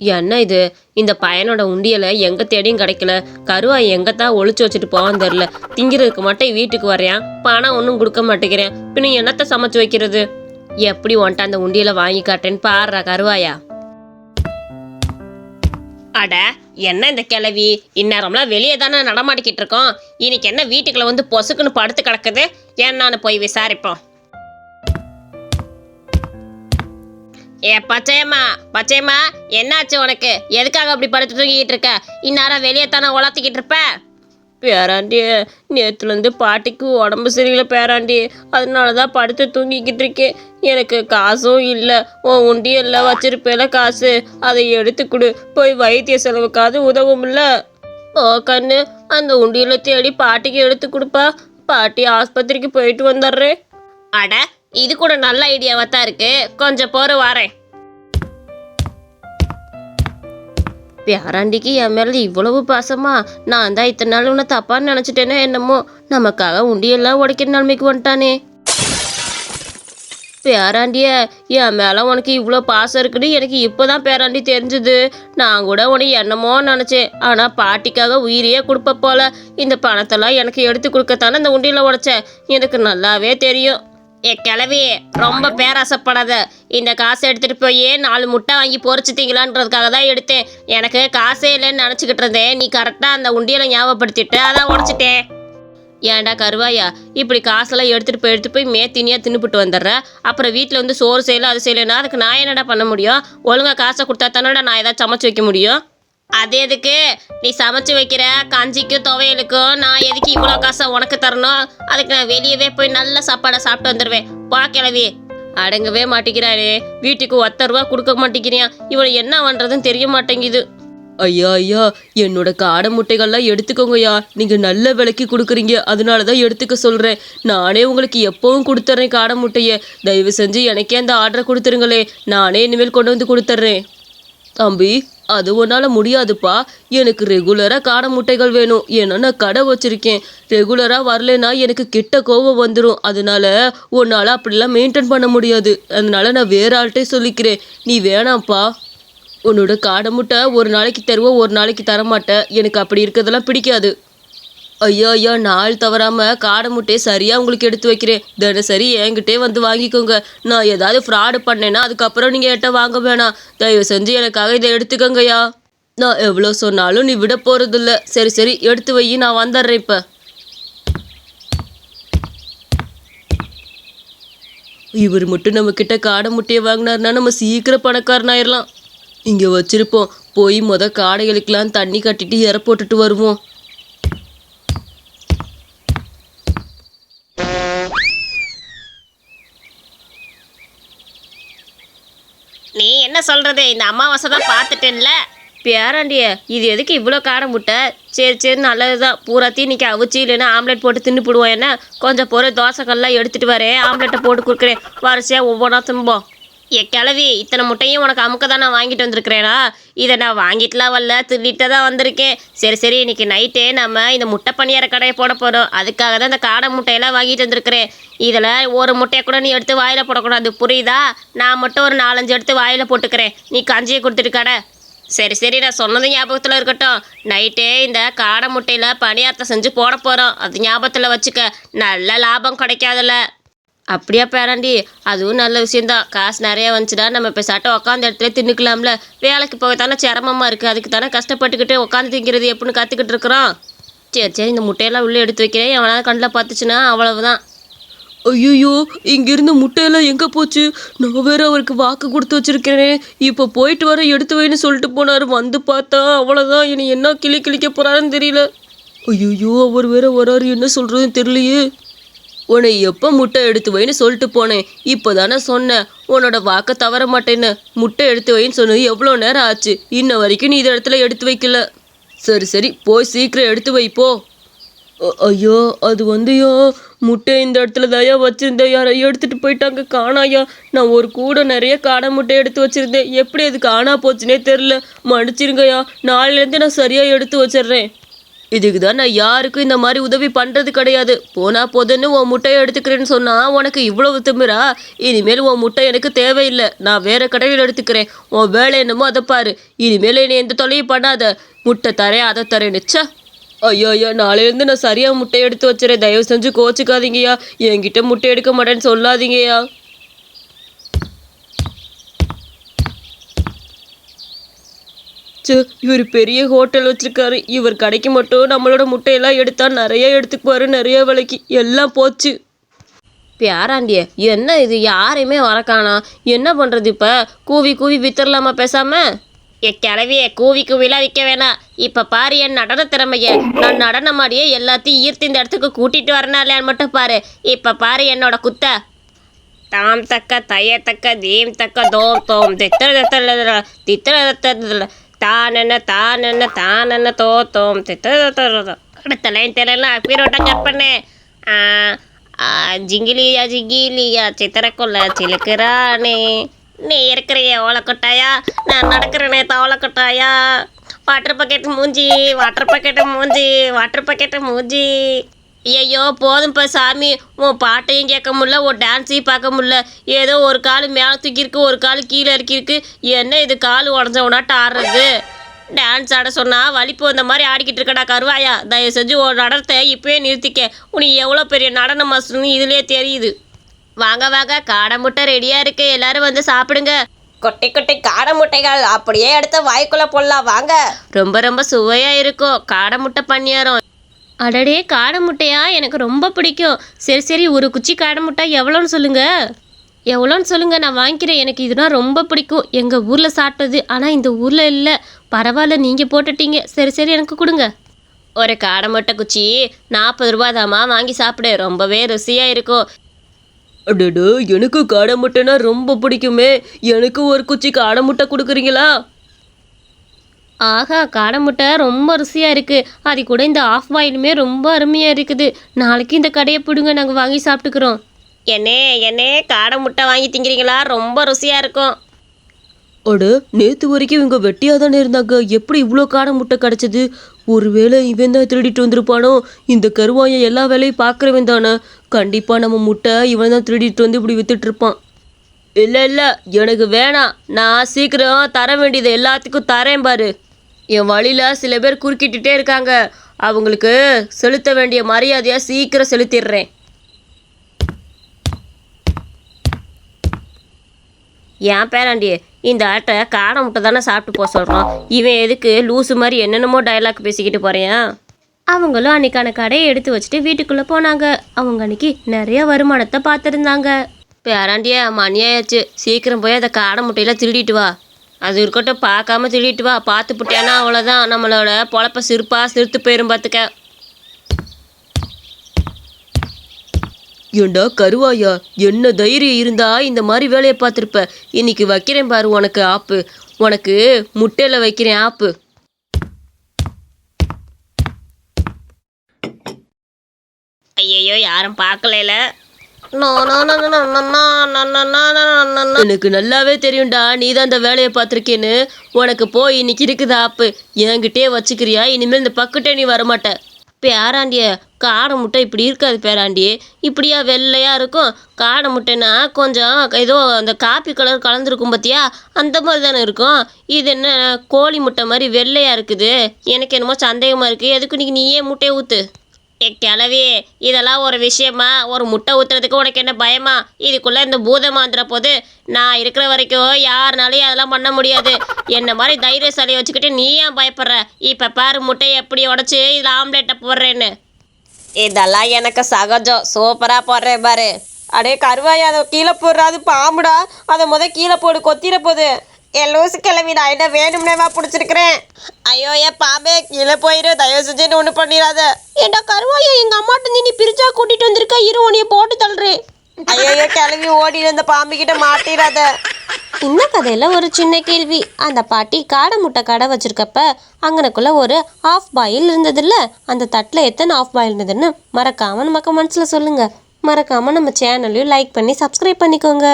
என்ன இது? இந்த பையனோட உண்டியலை எங்க தேடியும் கிடைக்கல. கருவாய் எங்கத்தான் ஒழிச்சு வச்சுட்டு போவான்னு தெரில திங்கிறதுக்கு மட்டும் வீட்டுக்கு வரையான் பணம் ஒன்றும் கொடுக்க மாட்டேங்கிறேன். பின்ன என்னத்தை சமைச்சு வைக்கிறது? எப்படி ஒன்ட்ட அந்த உண்டியலை வாங்கி காட்டேன்னு பாடுறா கருவாயா? அட என்ன இந்த கிளவி இந்நேரம்லாம் வெளியே தானே நடமாட்டிக்கிட்டு இருக்கோம். இன்னைக்கு என்ன வீட்டுக்குள்ள வந்து பொசுக்குன்னு படுத்து கிடக்குது? என்னான்னு போய் விசாரிப்போம். ஏ பச்சையம்மா பச்சையம்மா என்னாச்சு உனக்கு? எதுக்காக அப்படி படுத்து தூங்கிட்டு இருக்க? இந்நேரம் வெளியே தானே உளத்திக்கிட்டு இருப்ப? பேராண்டி நேற்றுலேருந்து பாட்டிக்கு உடம்பு சரியில்லை பேராண்டி. அதனால தான் படுத்து தூங்கிக்கிட்டு இருக்கேன். எனக்கு காசும் இல்லை. உன் உண்டியெல்லாம் வச்சிருப்பேல காசு. அதை எடுத்து கொடு. போய் வைத்திய செலவுக்காவது உதவும்ல ஓ கண்ணு அந்த உண்டியலை தேடி பாட்டிக்கு எடுத்து கொடுப்பா. பாட்டி ஆஸ்பத்திரிக்கு போயிட்டு வந்துடுறேன். அட இது கூட நல்ல ஐடியாவாக தான் இருக்கு. கொஞ்சம் போற வரேன். பேராண்டிக்கு என் மேல இவ்வளவு பாசமா? நான் தான் இத்தனை நாள் உன்னை தப்பான்னு நினச்சிட்டேனே என்னமோ? நமக்காக உண்டியெல்லாம் உடைக்கிற நிலைமைக்கு வந்துட்டானே. பேராண்டிய என் மேல உனக்கு இவ்வளோ பாசம் இருக்குன்னு எனக்கு இப்போதான் பேராண்டி தெரிஞ்சுது. நான் கூட உனக்கு என்னமோ நினச்சேன். ஆனால் பாட்டிக்காக உயிரையே கொடுப்ப போல. இந்த பணத்தெல்லாம் எனக்கு எடுத்து கொடுக்கத்தானே இந்த உண்டியில் உடைச்சேன் எனக்கு நல்லாவே தெரியும். ஏ கிளவி ரொம்ப பேராசைப்படாத. இந்த காசை எடுத்துட்டு போய் நாலு முட்டை வாங்கி பொறிச்சிட்டீங்களான்றதுக்காக தான் எடுத்தேன். எனக்கு காசே இல்லைன்னு நினச்சிக்கிட்டு இருந்தேன். நீ கரெக்டாக அந்த உண்டியலை ஞாபகப்படுத்திட்டு அதான் உடைச்சிட்டேன் ஏன்டா கருவாயா இப்படி காசெல்லாம் எடுத்துட்டு போய் எடுத்து போய் மேத்தினியா தின்னுபிட்டு வந்துடுற? அப்புறம் வீட்டில் வந்து சோறு செய்யல அது செய்யலைன்னா அதுக்கு நான் என்னடா பண்ண முடியும்? ஒழுங்கா காசை கொடுத்தா தானடா நான் ஏதாவது சமைச்சு வைக்க முடியும்? அது எதுக்கு? நீ சமைச்சு வைக்கிற கஞ்சிக்கும் துவையலுக்கும் நான் எதுக்கு இவ்வளோ காசை உனக்கு தரணும்? அதுக்கு நான் வெளியவே போய் நல்ல சாப்பாடை சாப்பிட்டு வந்துடுவேன் வா கிளவி அடங்கவே மாட்டேங்கிறாரே வீட்டுக்கு ஒத்த ரூபா கொடுக்க மாட்டேங்கிறியா? இவளை என்ன பண்ணுறதுன்னு தெரிய மாட்டேங்குது. ஐயா ஐயா என்னோட காடை முட்டைகள்லாம் எடுத்துக்கோங்கய்யா. நீங்கள் நல்ல விலைக்கு கொடுக்குறீங்க. அதனால தான் எடுத்துக்க சொல்கிறேன் நானே உங்களுக்கு எப்போவும் கொடுத்துட்றேன் காடை முட்டையை. தயவு செஞ்சு எனக்கே அந்த ஆர்டரை கொடுத்துருங்களே. நானே இனிமேல் கொண்டு வந்து கொடுத்துட்றேன் தம்பி அது உன்னால் முடியாதுப்பா. எனக்கு ரெகுலராக காடை முட்டைகள் வேணும். ஏன்னா நான் கடை வச்சுருக்கேன். ரெகுலராக வரலைன்னா எனக்கு கிட்ட கோவம் வந்துடும் அதனால உன்னால் அப்படிலாம் மெயின்டைன் பண்ண முடியாது. அதனால நான் வேற ஆள்கிட்டே சொல்லிக்கிறேன். நீ வேணாம்ப்பா. உன்னோட காடை முட்டை ஒரு நாளைக்கு தருவோம் ஒரு நாளைக்கு தரமாட்டேன் எனக்கு அப்படி இருக்கிறதெல்லாம் பிடிக்காது. ஐயா ஐயா நாள் தவறாமல் காடை முட்டையை சரியாக உங்களுக்கு எடுத்து வைக்கிறேன். தினசரி என்கிட்டே வந்து வாங்கிக்கோங்க. நான் ஏதாவது ஃப்ராடு பண்ணேன்னா அதுக்கப்புறம் நீங்கள் என்கிட்ட வாங்க வேணாம். தயவு செஞ்சு எனக்காக இதை எடுத்துக்கோங்கய்யா. நான் எவ்வளோ சொன்னாலும் நீ விட போகிறதில்ல சரி சரி எடுத்து வை நான் வந்துடுறேன் இப்போ. இவர் மட்டும் நம்மக்கிட்ட காடை முட்டையை வாங்கினாருன்னா நம்ம சீக்கிரம் பணக்காரனாயிடலாம் இங்கே வச்சுருப்போம் போய் மொதல் காடைகளுக்கெல்லாம் தண்ணி கட்டிட்டு இற போட்டுட்டு வருவோம். சொல்கிறது இந்த அமாவாசை தான் பார்த்துட்டேன்ல. பேராண்டிய இது எதுக்கு இவ்வளோ காடை முட்டை? சரி சரி நல்லது தான் பூராத்தையும் இன்றைக்கி அவிச்சு இல்லைன்னா ஆம்லெட் போட்டு தின்னு போடுவோம் என்ன? கொஞ்சம் பொறு தோசைக்கல்லாம் எடுத்துட்டு வரேன். ஆம்லெட்டை போட்டு கொடுக்குறேன். வரிசையாக ஒவ்வொன்றா திம்போம் ஏ கிளவி இத்தனை முட்டையும் உனக்கு அமுக்க தான் நான் வாங்கிட்டு வந்திருக்கிறேனா? இதை நான் வாங்கிட்டுலாம் வரல திருடிட்டு தான் வந்திருக்கேன். சரி சரி இன்றைக்கி நைட்டே நம்ம இந்த முட்டை பணியார கடையை போட போகிறோம் அதுக்காக தான் இந்த காடை முட்டையெல்லாம் வாங்கிட்டு வந்திருக்கிறேன். இதில் ஒரு முட்டையை கூட நீ எடுத்து வாயில் போடக்கூடாது. புரியுதா? நான் மட்டும் ஒரு நாலஞ்சு எடுத்து வாயில் போட்டுக்கிறேன். நீ கஞ்சியை கொடுத்துட்டு கடை. சரி சரி நான் சொன்னது ஞாபகத்தில் இருக்கட்டும். நைட்டே இந்த காடை முட்டையில் பணியாரத்தை செஞ்சு போட போகிறோம் அது ஞாபகத்தில் வச்சுக்க நல்ல லாபம் கிடைக்காதுல்ல. அப்படியா பேராண்டி? அதுவும் நல்ல விஷயந்தான் காசு நிறையா வந்துச்சுன்னா நம்ம இப்போ சட்டை உட்காந்த இடத்துல தின்னுக்கலாம்ல. வேலைக்கு போக தானே சிரமமாக இருக்குது அதுக்கு தானே கஷ்டப்பட்டுக்கிட்டு உட்காந்து திங்கிறது எப்படின்னு கற்றுக்கிட்டு இருக்கிறோம். சரி சரி இந்த முட்டையெல்லாம் உள்ளே எடுத்து வைக்கிறேன். எவனாவது கண்ணில் பார்த்துச்சுன்னா அவ்வளவுதான். ஐயோ இங்கிருந்து முட்டையெல்லாம் எங்கே போச்சு? நான் வேற அவருக்கு வாக்கு கொடுத்து வச்சிருக்கிறேன். இப்போ போயிட்டு வர எடுத்து வைன்னு சொல்லிட்டு போனார். வந்து பார்த்தா அவ்வளோதான் இனி என்ன கிளி கிளிக்க போகிறாருன்னு தெரியல. ஐயோ அவர் வேற வராரு. என்ன சொல்கிறதுன்னு தெரியலையே. உன்னை எப்போ முட்டை எடுத்து வைன்னு சொல்லிட்டு போனேன். இப்போ தானே சொன்னேன். உன்னோட வாக்கை தவற மாட்டேன்னு. முட்டை எடுத்து வைன்னு சொன்னது எவ்வளோ நேரம் ஆச்சு? இன்ன வரைக்கும் நீ இந்த இடத்துல எடுத்து வைக்கல. சரி சரி போய் சீக்கிரம் எடுத்து வைப்போ ஐயோ அது வந்துயோ. முட்டை இந்த இடத்துல தாயா வச்சுருந்தேன் யாரோ எடுத்துகிட்டு போயிட்டாங்க. காணாயா. நான் ஒரு கூட நிறைய காடை முட்டை எடுத்து வச்சிருந்தேன். எப்படி அது காணா போச்சுனே தெரில மன்னிச்சிருங்கய்யா. நாளையிலேருந்து நான் சரியாக எடுத்து வச்சிடுறேன். இதுக்கு தான் நான் யாருக்கும் இந்த மாதிரி உதவி பண்ணுறது கிடையாது. போனா போதுன்னு உன் முட்டையை எடுத்துக்கிறேன்னு சொன்னால் உனக்கு இவ்வளவு திமிரா? இனிமேல் உன் முட்டை எனக்கு தேவையில்லை. நான் வேறு கடையில் எடுத்துக்கிறேன். உன் வேலை என்னமோ அதை பாரு. இனிமேல் என்னை எந்த தொலையும் பண்ணாத. முட்டை தரேன் அதை தரேன் நிச்சா. ஐயோ ஐயா நாளையிலேருந்து நான் சரியாக முட்டை எடுத்து வச்சுறேன் தயவு செஞ்சு கோச்சிக்காதீங்கய்யா. என்கிட்ட முட்டை எடுக்க மாட்டேன்னு சொல்லாதீங்கய்யா. ச்சே இவர் பெரிய ஹோட்டல் வச்சிருக்காரு. இவர் கடைக்கு மட்டும் நம்மளோட முட்டையெல்லாம் எடுத்தா நிறைய எடுத்துக்குவாரு நிறைய விலைக்கு. எல்லாம் போச்சு. பேராண்டிய என்ன இது? யாரையுமே வரக்கானா என்ன பண்ணுறது இப்போ? கூவி கூவி வித்துடலாமா பேசாம? ஏ கிளவிய கூவி கூவிலாம் விற்க வேணாம். இப்போ பாரு என் நடன திறமைய. நான் நடனமாடியே எல்லாத்தையும் ஈர்த்து இந்த இடத்துக்கு கூட்டிட்டு வரனா இல்லையான்னு மட்டும் பாரு. இப்போ பாரு என்னோட குத்த. தாம் தக்க தய தக்க தீம் தக்க தோம் தோம். தித்திர தித்திர தித்திர தித்திர. தானன தானன தானன தோத்தோம். தோம் தித்திர தித்திர அடுத்த லைன் தெரியல அப்பீரோட்ட கற்பனை. ஜிங்கிலியா ஜிங்கிலியா சித்திரக்குள்ள சிலுக்குறானே. நீ இருக்கிறிய ஓலக்கொட்டாயா? நான் நடக்கிறேனே தவளக்கொட்டாயா வாட்டர் பக்கெட் மூஞ்சி வாட்டர் பக்கெட்டு மூஞ்சி வாட்டர் பக்கெட்டு மூஞ்சி. ஐயோ போதும்ப்பா சாமி. உன் பாட்டையும் கேட்க முடில உன் டான்ஸையும் பார்க்க முடில ஏதோ ஒரு கால் மேலே தூக்கியிருக்கு ஒரு கால் கீழே இறக்கியிருக்கு என்ன இது கால் உடஞ்சவனாட்ட ஆடுறது டான்ஸ் ஆட சொன்னால் வலிப்பு வந்த மாதிரி ஆடிக்கிட்டு இருக்கடா கருவாயா. தயவு செஞ்சு ஒரு நடனத்தை இப்பயே நிறுத்திக்க. உனக்கு எவ்வளோ பெரிய நடன மாஸ்டர்னு இதுலயே தெரியுது. வாங்க வாங்க காடை முட்டை ரெடியாக இருக்கு. எல்லாரும் வந்து சாப்பிடுங்க. கொட்டை கொட்டை காடை முட்டைகள் அப்படியே எடுத்து வாய்க்குள்ளே போடலாம். வாங்க. ரொம்ப ரொம்ப சுவையாக இருக்கும். காடை முட்டை பணியாரம் அடடே காடை முட்டையா? எனக்கு ரொம்ப பிடிக்கும். சரி சரி ஒரு குச்சி காடை முட்டை எவ்வளோன்னு சொல்லுங்கள் எவ்வளோன்னு சொல்லுங்கள் நான் வாங்கிக்கிறேன். எனக்கு இதுனா ரொம்ப பிடிக்கும். எங்கள் ஊரில் சாப்பிட்டது ஆனால் இந்த ஊரில் இல்லை. பரவாயில்ல நீங்கள் போட்டுட்டீங்க. சரி சரி எனக்கு கொடுங்க. ஒரு காடை முட்டை குச்சி நாற்பது ரூபாதாம்மா வாங்கி சாப்பிடு. ரொம்பவே ருசியாக இருக்கும். அடடோ எனக்கு காடை முட்டைனா ரொம்ப பிடிக்குமே. எனக்கு ஒரு குச்சி காடை முட்டை கொடுக்குறீங்களா? ஆஹா காடை முட்டை ரொம்ப ருசியாக இருக்குது அது கூட இந்த ஆஃப் பாயிலுமே ரொம்ப அருமையாக இருக்குது. நாளைக்கு இந்த கடையை பிடுங்க நாங்கள் வாங்கி சாப்பிட்டுக்கிறோம். என்னே என்னே காடை முட்டை வாங்கி திங்கிறீங்களா? ரொம்ப ருசியா இருக்கும். அட நேற்று வரைக்கும் இவங்க வெட்டியாக தானே இருந்தாங்க. எப்படி இவ்வளோ காடை முட்டை கிடச்சிது? ஒருவேளை இவன் தான் திருடிட்டு வந்திருப்பானோ? இந்த கருவாயன் எல்லா வேலையும் பார்க்குறவன் தானே. கண்டிப்பாக நம்ம முட்டை இவன் தான் திருடிட்டு வந்து இப்படி வித்துட்டு இருப்பான். இல்லை இல்லை எனக்கு வேணாம். நான் சீக்கிரம் தர வேண்டியது எல்லாத்துக்கும் தரேன் பாரு. என் வழியில் சில பேர் குறுக்கிட்டுட்டே இருக்காங்க. அவங்களுக்கு செலுத்த வேண்டிய மரியாதையை சீக்கிரம் செலுத்திடுறேன். ஏன் பேராண்டி இந்த ஆட்டை காடை முட்டை தானே சாப்பிட்டு போக சொல்கிறோம் இவன் எதுக்கு லூசு மாதிரி என்னென்னமோ டயலாக் பேசிக்கிட்டு போகிறேன் அவங்களும் அன்னைக்கான கடையை எடுத்து வச்சுட்டு வீட்டுக்குள்ளே போனாங்க. அவங்க அன்னைக்கு நிறைய வருமானத்தை பார்த்துருந்தாங்க. பேராண்டியா மணியாயாச்சு சீக்கிரம் போய் அதை காடை முட்டையெல்லாம் திருடிட்டு வா. அது இருக்கட்டும் பார்க்காம திருடிட்டு வா. பார்த்து புட்டியானா அவ்வளோதான் நம்மளோட பொழப்ப சிரிப்பா சிரித்து போயிரும் பார்த்துக்க ஏண்டா கருவாயா? என்ன தைரியம் இருந்தா இந்த மாதிரி வேலையை பார்த்துருப்ப? இன்னைக்கு வைக்கிறேன் பாரு உனக்கு ஆப்பு. உனக்கு முட்டையில் வைக்கிறேன் ஆப்பு. ஐயையோ யாரும் பார்க்கல எனக்கு நல்லாவே தெரியும்டா நீ தான் அந்த வேலையை பார்த்துருக்கேன்னு உனக்கு போய் இன்னைக்கு இருக்குதா ஆப்பு என்கிட்டே வச்சுக்கிறியா இனிமேல் இந்த பக்கத்தே நீ வரமாட்ட பேராண்டிய காடை முட்டை இப்படி இருக்காது பேராண்டி இப்படியா வெள்ளையாக இருக்கும் காடை முட்டைன்னா கொஞ்சம் ஏதோ அந்த காப்பி கலர் கலந்துருக்கும் பார்த்தியா அந்த மாதிரி தானே இருக்கும் இது என்ன கோழி முட்டை மாதிரி வெள்ளையாக இருக்குது எனக்கு என்னமோ சந்தேகமாக இருக்குது எதுக்கு நீ நீயே முட்டையை ஊற்று ஏ கிளவி இதெல்லாம் ஒரு விஷயமா? ஒரு முட்டை ஊத்துறதுக்கு உனக்கு என்ன பயமா? இதுக்குள்ளே இந்த பூதமாந்திர போது நான் இருக்கிற வரைக்கும் யாருனாலையும் அதெல்லாம் பண்ண முடியாது. என்ன மாதிரி தைரியசாலியை வச்சுக்கிட்டு நீ ஏன் பயப்படுற? இப்போ பாரு முட்டையை எப்படி உடச்சி இதில் ஆம்லேட்டை போடுறேன்னு. இதெல்லாம் எனக்கு சகஜம். சூப்பராக போடுறேன் பாரு. அடே கருவாய் அதை கீழே போடுறாது பாம்புடா. அதை முத கீழே போடு கொத்திர போகுது என் லூசு கிளவி நான் என்ன வேணும்னேவா பிடிச்சிருக்கிறேன். ஐயோ ஏன் பாம்பே கீழே போயிரு தயவு செஞ்சு ஒன்று பண்ணிடாத. ஏண்டா கருவாயா எங்க அம்மாட்ட நீ பிரிச்சா கூட்டிட்டு வந்திருக்க? இரு உன்னைய போட்டு தள்ளுறேன். ஐயோ கிளவி ஓடி அந்த பாம்பு கிட்ட மாட்டிடாத. இந்த கதையில் ஒரு சின்ன கேள்வி. அந்த பாட்டி காடை முட்டை கடை வச்சிருக்கப்ப அங்கனக்குள்ள ஒரு ஆஃப் பாயில் இருந்ததுல்ல? அந்த தட்டில் எத்தனை ஆஃப் பாயில் இருந்ததுன்னு மறக்காம நமக்கு மனசில் சொல்லுங்க. மறக்காம நம்ம சேனலையும் லைக் பண்ணி சப்ஸ்கிரைப் பண்ணிக்கோங்க.